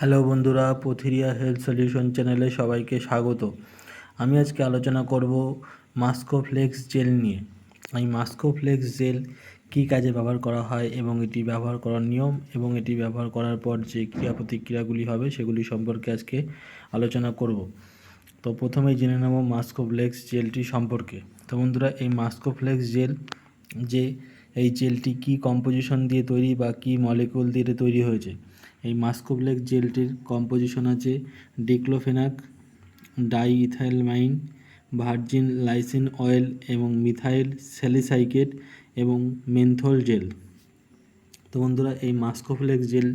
Hello বন্ধুরা, পথিরিয়া health solution চ্যানেলে সবাইকে স্বাগত। আমি আজকে আলোচনা করব মাস্কোফ্লেক্স জেল নিয়ে। এই মাস্কোফ্লেক্স জেল কী কাজে ব্যবহার করা হয় এবং এটি ব্যবহার করার নিয়ম এবং এটি ব্যবহার করার পর যে ক্রিয়া প্রতিক্রিয়াগুলি হবে সেগুলি সম্পর্কে আজকে আলোচনা করব। তো প্রথমেই জেনে নেব মাস্কোফ্লেক্স জেলটি সম্পর্কে। তো বন্ধুরা, এই মাস্কোফ্লেক্স জেল যে, এই জেলটি কি কম্পোজিশন দিয়ে তৈরি বা কি মলিকুল দিয়ে তৈরি হয়েছে? এই মাস্কোফ্লেক্স জেলটির কম্পোজিশন আছে diclofenac diethylamine virgin linseed oil এবং মিথাইল স্যালিসাইকেট এবং মেন্থল জেল তো বন্ধুরা, এই মাস্কোফ্লেক্স জেল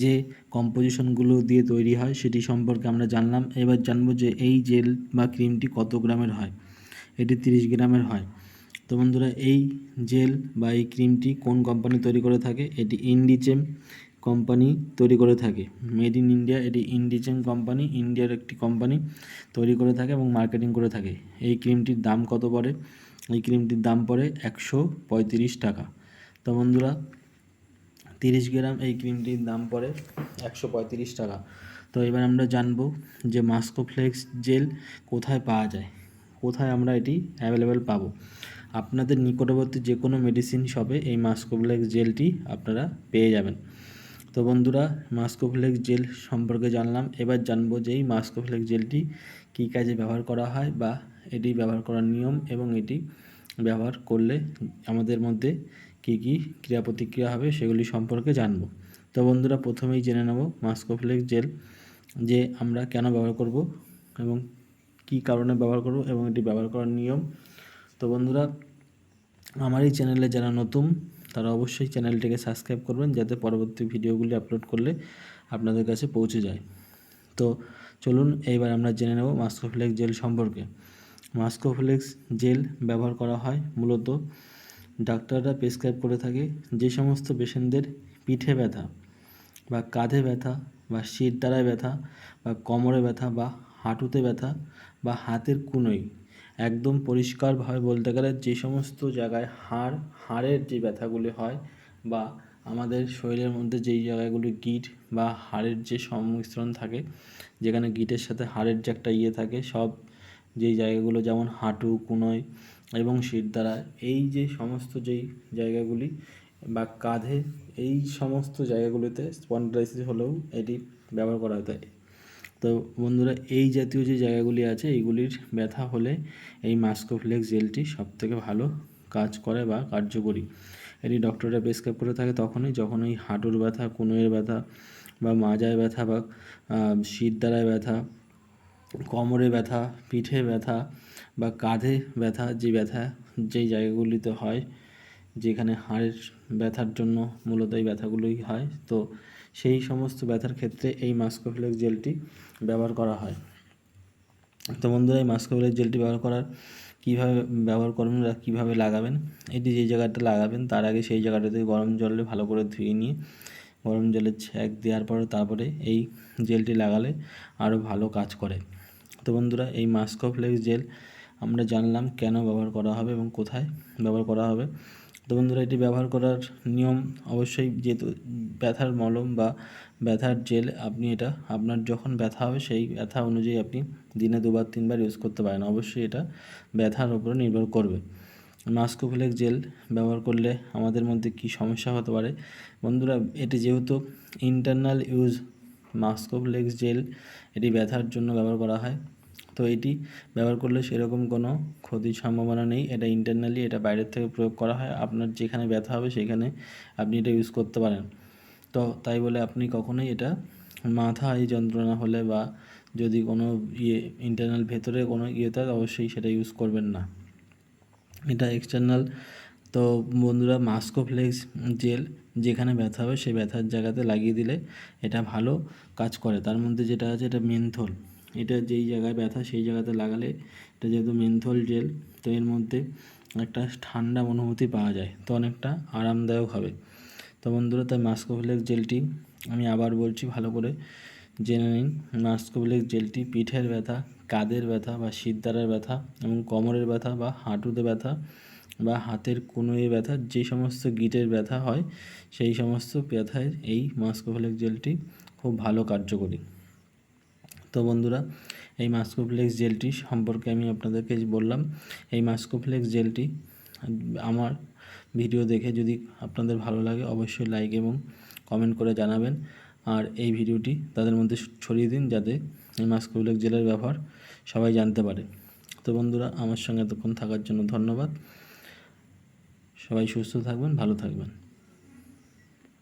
যে কম্পোজিশনগুলো দিয়ে তৈরি হয়, সেটি সম্পর্কে আমরা জানলাম। এবার জানব যে এই জেল বা ক্রিমটি কত গ্রামের হয়? এটি তিরিশ গ্রামের হয়। তো বন্ধুরা, এই জেল বা এই ক্রিমটি কোন কোম্পানি তৈরি করে থাকে? এটি ইন্ডিচেম। কোম্পানি তৈরি করে থাকে। মেড ইন ইন্ডিয়া এটি ইন্ডিচেম কোম্পানি ইন্ডিয়ার একটি কোম্পানি তৈরি করে থাকে এবং মার্কেটিং করে থাকে। এই ক্রিমটির দাম কত পড়ে? এই ক্রিমটির দাম পড়ে একশো পঁয়ত্রিশ টাকা। তো বন্ধুরা, তিরিশ গ্রাম এই ক্রিমটির দাম পড়ে একশো পঁয়ত্রিশ টাকা। তো এবার আমরা জানব যে মাস্কোফ্লেক্স জেল কোথায় পাওয়া যায়? কোথায় আমরা এটি অ্যাভেলেবেল পাবো? আপনাদের নিকটবর্তী যে কোনো মেডিসিন শপে এই মাস্কোফ্লেক্স জেলটি আপনারা পেয়ে যাবেন। তো বন্ধুরা, মাস্কোফ্লেক্স জেল সম্পর্কে জানলাম। এবার জানব যে এই মাস্কোফ্লেক্স জেলটি কী কাজে ব্যবহার করা হয় বা এটি ব্যবহার করার নিয়ম এবং এটি ব্যবহার করলে আমাদের মধ্যে কী কী ক্রিয়া প্রতিক্রিয়া হবে সেগুলি সম্পর্কে জানব। তো বন্ধুরা, প্রথমেই জেনে নেব মাস্কোফ্লেক্স জেল যে আমরা কেন ব্যবহার করব এবং কী কারণে ব্যবহার করব এবং এটি ব্যবহার করার নিয়ম। তো বন্ধুরা, আমার এই চ্যানেলে যারা নতুন তারা অবশ্যই চ্যানেলটিকে সাবস্ক্রাইব করবেন যাতে পরবর্তী ভিডিওগুলি আপলোড করলে আপনাদের কাছে পৌঁছে যায়। তো চলুন এইবার আমরা জেনে নেব মাস্কোফ্লেক্স জেল সম্পর্কে। মাস্কোফ্লেক্স জেল ব্যবহার করা হয় মূলত ডাক্তাররা প্রেসক্রাইব করে থাকে যে সমস্ত পেশেন্টদের পিঠে ব্যথা বা কাঁধে ব্যথা বা শির দ্বারায় ব্যথা বা কোমরে ব্যথা বা হাঁটুতে ব্যথা বা হাতের কুনোই একদম পরিষ্কারভাবে বলতে গেলে যে সমস্ত জায়গায় হাড়, হাড়ের যে ব্যথাগুলি হয় বা আমাদের শরীরের মধ্যে যেই জায়গাগুলি গিট বা হাড়ের যে সংমিশ্রণ থাকে, যেখানে গিটের সাথে হাড়ের যে একটা ইয়ে থাকে, সব যেই জায়গাগুলো যেমন হাঁটু কুনোয় এবং দ্বারা, এই যে সমস্ত যেই জায়গাগুলি বা কাঁধে, এই সমস্ত জায়গাগুলিতে স্পন্ডলাইসিস হলেও এটি ব্যবহার করা হতে তো বন্ধুরা, এই জাতীয় যে জায়গাগুলি আছে, এইগুলির ব্যথা হলে এই মাস্কোফ্লেক্স জেলটি সবথেকে ভালো কাজ করে বা কার্যকরী। এটি ডক্টররা প্রেসক্রাইব করে থাকে তখনই যখন ওই হাঁটুর ব্যথা, কুনোয়ের ব্যথা বা মাজায় ব্যথা বা শীত দ্বারায় ব্যথা, কোমরে ব্যথা, পিঠে ব্যথা বা কাঁধে ব্যথা, যে ব্যথা যেই জায়গাগুলিতে হয়, যেখানে হাড়ের ব্যথার জন্য মূলত এই ব্যথাগুলোই হয়, তো সেই সমস্ত ব্যথার ক্ষেত্রে এই মাস্কোফ্লেক্স জেলটি ব্যবহার করা হয়। তো বন্ধুরা, এই মাস্কোফ্লেক্স জেলটি ব্যবহার করার কীভাবে ব্যবহার করবেন বা কীভাবে লাগাবেন, এটি যে জায়গাটা লাগাবেন, তার আগে সেই জায়গাটাতে গরম জলে ভালো করে ধুয়ে নিয়ে, গরম জলে ছ্যাঁক দেওয়ার পরে তারপরে এই জেলটি লাগালে আরও ভালো কাজ করে। তো বন্ধুরা, এই মাস্কোফ্লেক্স জেল আমরা জানলাম কেন ব্যবহার করা হবে এবং কোথায় ব্যবহার করা হবে। তো বন্ধুরা, এটি ব্যবহার করার নিয়ম অবশ্যই যেহেতু ব্যথার মলম বা ব্যথার জেল, আপনি এটা আপনার যখন ব্যথা হবে সেই ব্যথা অনুযায়ী আপনি দিনে দুবার, তিনবার ইউজ করতে পারেন। অবশ্যই এটা ব্যথার উপরে নির্ভর করবে। মাস্কোফ্লেক্স জেল ব্যবহার করলে আমাদের মধ্যে কি সমস্যা হতে পারে? বন্ধুরা, এটি যেহেতু ইন্টারনাল ইউজ মাস্কোফ্লেক্স জেল এটি ব্যথার জন্য ব্যবহার করা হয়। তো এটি ব্যবহার করলে সেরকম কোনো ক্ষতির সম্ভাবনা নেই। এটা ইন্টারনালি এটা বাইরের থেকে প্রয়োগ করা হয়। আপনার যেখানে ব্যথা হবে সেখানে আপনি এটা ইউজ করতে পারেন। তো তাই বলে আপনি কখনোই এটা মাথা মাথায় যন্ত্রণা হলে বা যদি কোনো ইয়ে ইন্টারনাল ভেতরে কোনো ইয়ে থাকে অবশ্যই সেটা ইউজ করবেন না। এটা এক্সটার্নাল তো বন্ধুরা মাস্কোফ্লেক্স জেল যেখানে ব্যথা হবে সেই ব্যথার জায়গাতে লাগিয়ে দিলে এটা ভালো কাজ করে। তার মধ্যে যেটা আছে এটা মেনথল এটা যেই জায়গায় ব্যথা, সেই জায়গাতে লাগালে এটা যেহেতু মেন্থল জেল তো এর মধ্যে একটা ঠান্ডা অনুভূতি পাওয়া যায়, তো অনেকটা আরামদায়ক হবে। তো বন্ধুরা, তাই মাস্কোফ্লেক্স জেলটি আমি আবার বলছি, ভালো করে জেনে নিন। মাস্কোফ্লেক্স জেলটি পিঠের ব্যথা কাঁধের ব্যথা বা শীতদারের ব্যথা এবং কোমরের ব্যথা বা হাঁটুতে ব্যথা বা হাতের কোনোয়ে ব্যথা, যে সমস্ত গিটের ব্যথা হয়, সেই সমস্ত ব্যথায় এই মাস্কোফ্লেক্স জেলটি খুব ভালো কার্যকরী। তো বন্ধুরা, এই মাস্কোফ্লেক্স জেলটি সম্পর্কে আমি আপনাদেরকে বললাম, এই মাস্কোফ্লেক্স জেলটি আমার ভিডিও দেখে যদি আপনাদের ভালো লাগে অবশ্যই লাইক এবং কমেন্ট করে জানাবেন। আর এই ভিডিওটি তাদের মধ্যে ছড়িয়ে দিন যাতে এই মাস্কোফ্লেক্স জেলের ব্যবহার সবাই জানতে পারে। তো বন্ধুরা, আমার সঙ্গে এতক্ষণ থাকার জন্য ধন্যবাদ। সবাই সুস্থ থাকবেন, ভালো থাকবেন।